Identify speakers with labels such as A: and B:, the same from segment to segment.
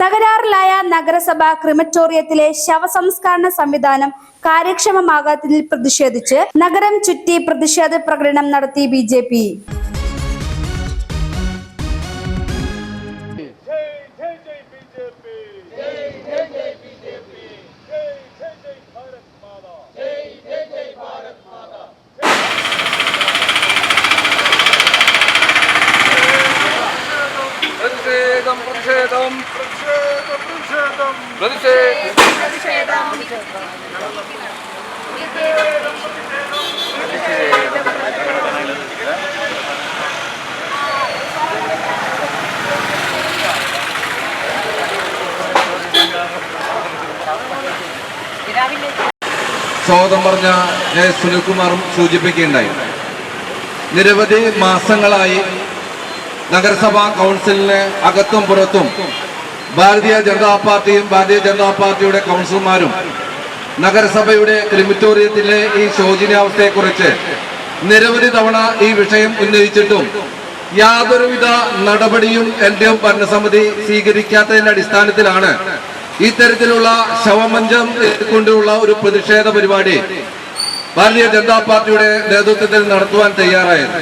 A: തകരാറിലായ നഗരസഭ ക്രിമറ്റോറിയത്തിലെ ശവസംസ്കരണ സംവിധാനം കാര്യക്ഷമമാകാത്തതിൽ പ്രതിഷേധിച്ച് നഗരം ചുറ്റി പ്രതിഷേധ പ്രകടനം നടത്തി ബി
B: പ്രതിഷേധം. സ്വാഗതം പറഞ്ഞ സുനിൽകുമാറും സൂചിപ്പിക്കുകയുണ്ടായി. നിരവധി മാസങ്ങളായി നഗരസഭാ കൗൺസിലിന് അകത്തും പുറത്തും ഭാരതീയ ജനതാ പാർട്ടിയും ഭാരതീയ ജനതാ പാർട്ടിയുടെ കൗൺസിലർമാരും നഗരസഭയുടെ ക്രിമിറ്റോറിയത്തിലെ ഈ ശോചനീയാവസ്ഥയെക്കുറിച്ച് നിരവധി തവണ ഈ വിഷയം ഉന്നയിച്ചിട്ടും യാതൊരുവിധ നടപടിയും എൽ ഡി എഫ് ഭരണസമിതി സ്വീകരിക്കാത്തതിന്റെ അടിസ്ഥാനത്തിലാണ് ഇത്തരത്തിലുള്ള ശവമഞ്ചം കൊണ്ടുള്ള ഒരു പ്രതിഷേധ പരിപാടി ഭാരതീയ ജനതാ പാർട്ടിയുടെ നേതൃത്വത്തിൽ നടത്തുവാൻ തയ്യാറായത്.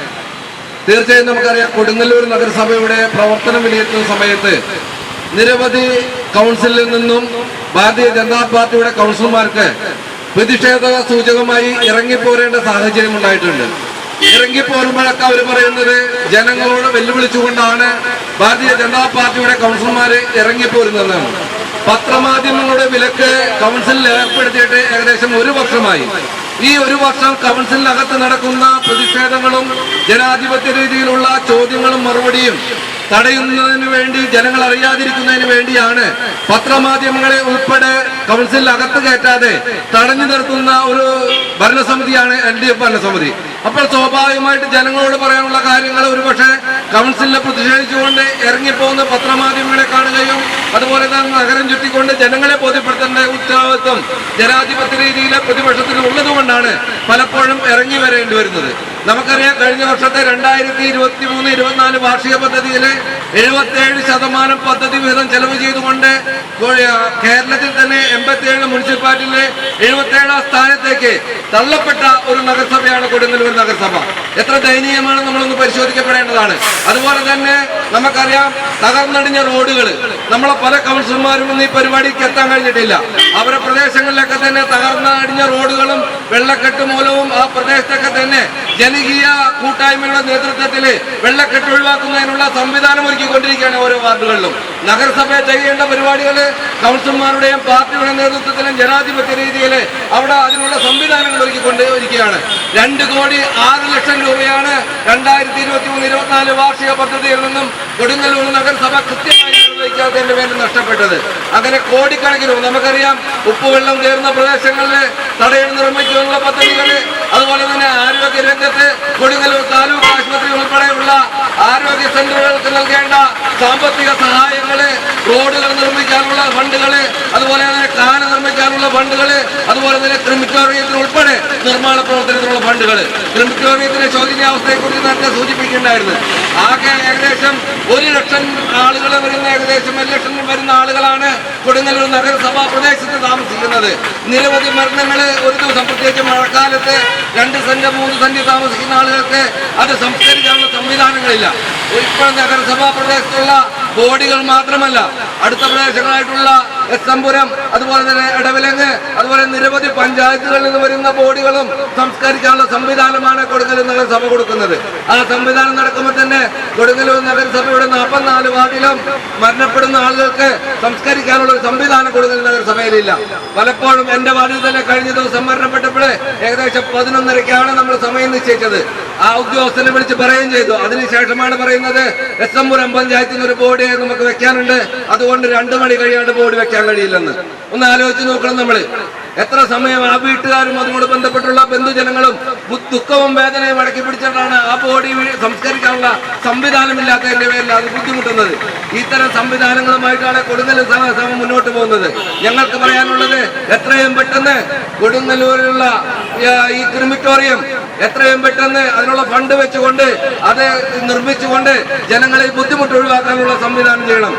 B: തീർച്ചയായും നമുക്കറിയാം കൊടുങ്ങല്ലൂർ നഗരസഭയുടെ പ്രവർത്തനം വിലയിരുത്തുന്ന സമയത്ത് നിരവധി കൗൺസിലിൽ നിന്നും ഭാരതീയ ജനതാ പാർട്ടിയുടെ കൗൺസിലർമാർക്ക് പ്രതിഷേധ സൂചകമായി ഇറങ്ങിപ്പോരേണ്ട സാഹചര്യം ഉണ്ടായിട്ടുണ്ട്. ഇറങ്ങിപ്പോരുമ്പോഴൊക്കെ അവർ പറയുന്നത് ജനങ്ങളോട് വെല്ലുവിളിച്ചുകൊണ്ടാണ് ഭാരതീയ ജനതാ പാർട്ടിയുടെ കൗൺസിലർമാര് ഇറങ്ങിപ്പോരുന്നതെന്നാണ്. പത്രമാധ്യമങ്ങളുടെ വിലക്ക് കൗൺസിലിൽ ഏർപ്പെടുത്തിയിട്ട് ഏകദേശം ഒരു വർഷമായി. ഈ ഒരു വർഷം കൗൺസിലിനകത്ത് നടക്കുന്ന പ്രതിഷേധങ്ങളും ജനാധിപത്യ രീതിയിലുള്ള ചോദ്യങ്ങളും മറുപടിയും തടയുന്നതിന് വേണ്ടി ജനങ്ങൾ അറിയാതിരിക്കുന്നതിന് വേണ്ടിയാണ് പത്രമാധ്യമങ്ങളെ ഉൾപ്പെടെ കൗൺസിലിനകത്ത് കയറ്റാതെ തടഞ്ഞു നിർത്തുന്ന ഒരു ഭരണസമിതിയാണ് എൽ ഡി എഫ് ഭരണസമിതി. അപ്പോൾ സ്വാഭാവികമായിട്ട് ജനങ്ങളോട് പറയാനുള്ള കാര്യങ്ങൾ ഒരുപക്ഷെ കൗൺസിലിനെ പ്രതിഷേധിച്ചുകൊണ്ട് ഇറങ്ങിപ്പോകുന്ന പത്രമാധ്യമങ്ങളെ കാണുകയും അതുപോലെ തന്നെ നഗരം ചുറ്റിക്കൊണ്ട് ജനങ്ങളെ ബോധ്യപ്പെടുത്തേണ്ട ഉത്തരവാദിത്വം ജനാധിപത്യ രീതിയിലെ പ്രതിപക്ഷത്തിൽ ഉള്ളതുകൊണ്ടാണ് പലപ്പോഴും ഇറങ്ങി വരേണ്ടി വരുന്നത്. നമുക്കറിയാം കഴിഞ്ഞ വർഷത്തെ രണ്ടായിരത്തി ഇരുപത്തി മൂന്ന് ഇരുപത്തിനാല് വാർഷിക പദ്ധതിയിലെ എഴുപത്തിയേഴ് ശതമാനം പദ്ധതി വിഹിതം ചെലവ് ചെയ്തുകൊണ്ട് കേരളത്തിൽ തന്നെ എൺപത്തിയേഴ് മുനിസിപ്പാലിറ്റിയിലെ എഴുപത്തിയേഴാം സ്ഥാനത്തേക്ക് തള്ളപ്പെട്ട ഒരു നഗരസഭയാണ് കൊടുങ്ങല്ലൂർ നഗരസഭ. എത്ര ദയനീയമാണ് നമ്മളൊന്ന് പരിശോധിക്കപ്പെടേണ്ടതാണ്. അതുപോലെ തന്നെ നമുക്കറിയാം തകർന്നടിഞ്ഞ റോഡുകൾ നമ്മളെ പല കൗൺസിലർമാരും ഈ പരിപാടിക്ക് എത്താൻ കഴിഞ്ഞിട്ടില്ല. അവരുടെ പ്രദേശങ്ങളിലൊക്കെ തന്നെ തകർന്നടിഞ്ഞ റോഡുകളും വെള്ളക്കെട്ട് മൂലവും ആ പ്രദേശത്തൊക്കെ തന്നെ ജനകീയ കൂട്ടായ്മയുടെ നേതൃത്വത്തിൽ വെള്ളക്കെട്ട് ഒഴിവാക്കുന്നതിനുള്ള സംവിധാനം ഒരുക്കിക്കൊണ്ടിരിക്കുകയാണ് ഓരോ വാർഡുകളിലും. നഗരസഭ ചെയ്യേണ്ട പരിപാടികൾ കൗൺസിലർമാരുടെയും പാർട്ടിയുടെ നേതൃത്വത്തിലും ജനാധിപത്യ രീതിയിൽ അവിടെ അതിനുള്ള സംവിധാനങ്ങൾ ഒരുക്കിക്കൊണ്ട് ഇരിക്കുകയാണ് രണ്ട് കോടി ആറ് ലക്ഷം രൂപയാണ് രണ്ടായിരത്തി ഇരുപത്തി മൂന്ന് ഇരുപത്തിനാല് വാർഷിക പദ്ധതിയിൽ നിന്നും കൊടുങ്ങല്ലൂർ നഗരസഭ കൃത്യമായി നിർവഹിക്കാത്തതിന്റെ പേരിൽ നഷ്ടപ്പെട്ടത്. അങ്ങനെ കോടിക്കണക്കിന് നമുക്കറിയാം ഉപ്പുവെള്ളം കയറുന്ന പ്രദേശങ്ങളിൽ തടയൽ നിർമ്മിക്കാനുള്ള പദ്ധതികൾ അതുപോലെ തന്നെ ആരോഗ്യ രംഗത്ത് കൊടുങ്ങല്ലൂർ താലൂക്ക് ആശുപത്രി ഉൾപ്പെടെയുള്ള ആരോഗ്യ സെന്ററുകൾക്ക് നൽകേണ്ട സാമ്പത്തിക സഹായങ്ങൾ റോഡുകൾ നിർമ്മിക്കാനുള്ള ഫണ്ടുകൾ അതുപോലെ തന്നെ കാന നിർമ്മിക്കാനുള്ള ഫണ്ടുകൾ അതുപോലെ തന്നെ ക്രിമിറ്റോറിയത്തിന് ഉൾപ്പെടെ നിർമ്മാണ പ്രവർത്തനത്തിനുള്ള ഫണ്ടുകൾ ക്രിമിറ്റോറിയത്തിന്റെ ശോചനീയാവസ്ഥയെക്കുറിച്ച് നേരത്തെ സൂചിപ്പിക്കേണ്ടായിരുന്നു ആകെ ഏകദേശം ഒരു ലക്ഷം ആളുകൾ വരുന്ന ഏകദേശം ഒരു ലക്ഷം വരുന്ന ആളുകളാണ് കൊടുങ്ങല്ലൂർ നഗരസഭാ പ്രദേശത്ത് താമസിക്കുന്നത്. നിരവധി മരണങ്ങൾ ഒരു ദിവസം പ്രത്യേകിച്ച് മഴക്കാലത്ത് രണ്ട് സെന്റ് മൂന്ന് സെന്റ് താമസിക്കുന്ന ആളുകൾക്ക് അത് സംസ്കരിക്കാനുള്ള സംവിധാനങ്ങളില്ല. ഇപ്പോൾ നഗരസഭാ പ്രദേശത്തുള്ള ബോഡികൾ മാത്രമല്ല അടുത്ത പ്രദേശങ്ങളായിട്ടുള്ള എസ്തംപുരം അതുപോലെ തന്നെ ഇടവിലങ്ങ് അതുപോലെ നിരവധി പഞ്ചായത്തുകളിൽ നിന്ന് വരുന്ന ബോഡികളും സംസ്കരിക്കാനുള്ള സംവിധാനമാണ് കൊടുങ്ങല്ലൂർ നഗരസഭ കൊടുക്കുന്നത്. ആ സംവിധാനം നടക്കുമ്പോൾ തന്നെ കൊടുങ്ങല്ലൂർ നഗരസഭയുടെ നാൽപ്പത്തിനാല് വാർഡിലും മരണപ്പെടുന്ന ആളുകൾക്ക് സംസ്കരിക്കാനുള്ള ഒരു സംവിധാനം കൊടുങ്ങല്ലൂർ നഗരസഭയിലില്ല. പലപ്പോഴും എന്റെ വാർഡിൽ തന്നെ കഴിഞ്ഞ ദിവസം മരണപ്പെട്ടപ്പോൾ ഏകദേശം പതിനൊന്നരക്കാണ് നമ്മൾ സമയം നിശ്ചയിച്ചത്. ആ ഉദ്യോഗസ്ഥനെ വിളിച്ച് പറയുകയും ചെയ്തു. അതിനുശേഷമാണ് പറയുന്നത് എസ് എംപുരം പഞ്ചായത്തിൽ നിന്ന് ഒരു ബോർഡ് നമുക്ക് വെക്കാനുണ്ട്. അതുകൊണ്ട് രണ്ടു മണി കഴിയാണ്ട് ബോർഡ് വെക്കാൻ കഴിയില്ലെന്ന്. ഒന്ന് ആലോചിച്ച് നോക്കണം നമ്മൾ. എത്ര സമയം ആ വീട്ടുകാരും അതുകൊണ്ട് ബന്ധപ്പെട്ടുള്ള ബന്ധുജനങ്ങളും ദുഃഖവും വേദനയും അടക്കി പിടിച്ചിട്ടാണ് ആ ബോഡി സംസ്കരിക്കാനുള്ള സംവിധാനമില്ലാത്തതിന്റെ പേരിൽ അത് ബുദ്ധിമുട്ടുന്നത്. ഇത്തരം സംവിധാനങ്ങളുമായിട്ടാണ് കൊടുങ്ങല്ലൂർ സഭ മുന്നോട്ട് പോകുന്നത്. ഞങ്ങൾക്ക് പറയാനുള്ളത് എത്രയും പെട്ടെന്ന് കൊടുങ്ങല്ലൂരിലുള്ള ഈ ക്രിമിറ്റോറിയം എത്രയും പെട്ടെന്ന് അതിനുള്ള ഫണ്ട് വെച്ചുകൊണ്ട് അത് നിർമ്മിച്ചുകൊണ്ട് ജനങ്ങളെ ബുദ്ധിമുട്ട് ഒഴിവാക്കാനുള്ള സംവിധാനം ചെയ്യണം.